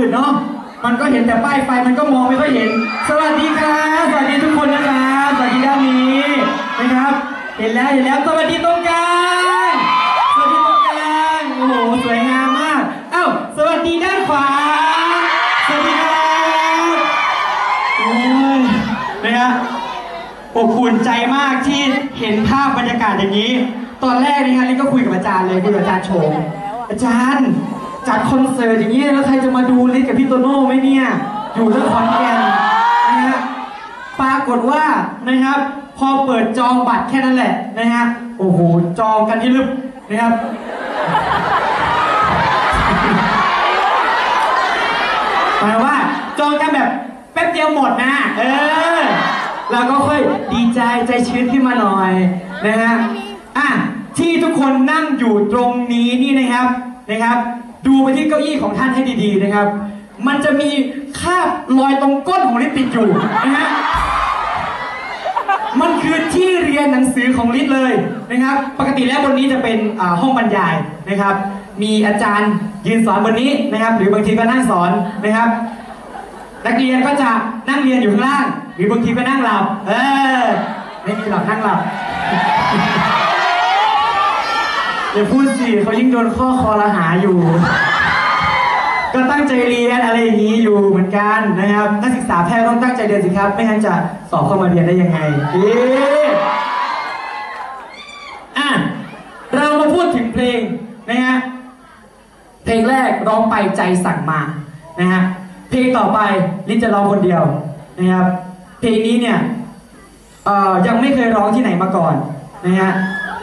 มืดเนาะ มันก็เห็นแต่ป้ายไฟมันก็มองไม่ค่อยเห็น สวัสดีครับสวัสดีทุกคนนะครับสวัสดีด้านนี้นะครับ เห็นแล้วเห็นแล้วสวัสดีตรงกลางสวัสดีตรงกลางโอ้โหสวยงามมากเอ้าสวัสดีด้านขวาสวัสดีครับโอ้ยนะครับอบอุ่นใจมากที่เห็นภาพบรรยากาศอย่างนี้ ตอนแรกนี่ครับลิก็คุยกับอาจารย์เลยคุยกับอาจารย์โฉมอาจารย์ จัดคอนเสิร์ตอย่างนี้แล้วใครจะมาดูลิกับพี่โตโน่ไหมเนี่ย อยู่ที่ขอนแก่นนะฮะปรากฏว่านะครับ พอเปิดจองบัตรแค่นั้นแหละนะฮะโอ้โหจองกันที่ลึกนะครับหมายว่าจองกันแบบแป๊บเดียวหมดนะ เออเราก็ค่อยดีใจใจชื้นขึ้นมาหน่อยนะฮะอะที่ทุกคนนั่งอยู่ตรงนี้นี่นะครับนะครับ ดูไปที่เก้าอี้ของท่านให้ดีๆนะครับ มันจะมีคราบรอยตรงก้นของลิปติดอยู่นะฮะมันคือที่เรียนหนังสือของลิศเลยนะครับ ปกติแล้วบนนี้จะเป็นอ่าห้องบรรยายนะครับ มีอาจารย์ยืนสอนบนนี้นะครับ หรือบางทีก็นั่งสอนนะครับ นักเรียนก็จะนั่งเรียนอยู่ข้างล่าง หรือบางทีก็นั่งหลับ เออไม่มีหลับนั่งหลับ อย่าพูดสิเขายิ่งโดนข้อคอรหาอยู่ ก็ตั้งใจเรียนอะไรอย่างนี้อยู่เหมือนกันนะครับนักศึกษาแพทย์ต้องตั้งใจเรียนสิครับ ไม่งั้นจะสอบเข้ามาเรียนได้ยังไงเอ๊ะอะเรามาพูดถึงเพลงนะฮะเพลงแรกร้องไปใจสั่งมานะฮะเพลงต่อไปลินจะร้องคนเดียวนะครับเพลงนี้เนี่ยเออยังไม่เคยร้องที่ไหนมาก่อนนะฮะ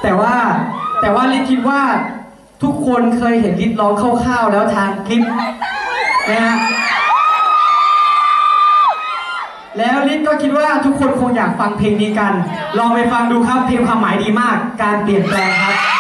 แต่ว่า แต่ว่าลิศคิดว่าทุกคนเคยเห็นลิศร้องคร่าวๆแล้วทางคลิปนะฮะแล้วลิศก็คิดว่าทุกคนคงอยากฟังเพลงนี้กัน ลองไปฟังดูครับเพลงความหมายดีมาก การเปลี่ยนแปลงครับ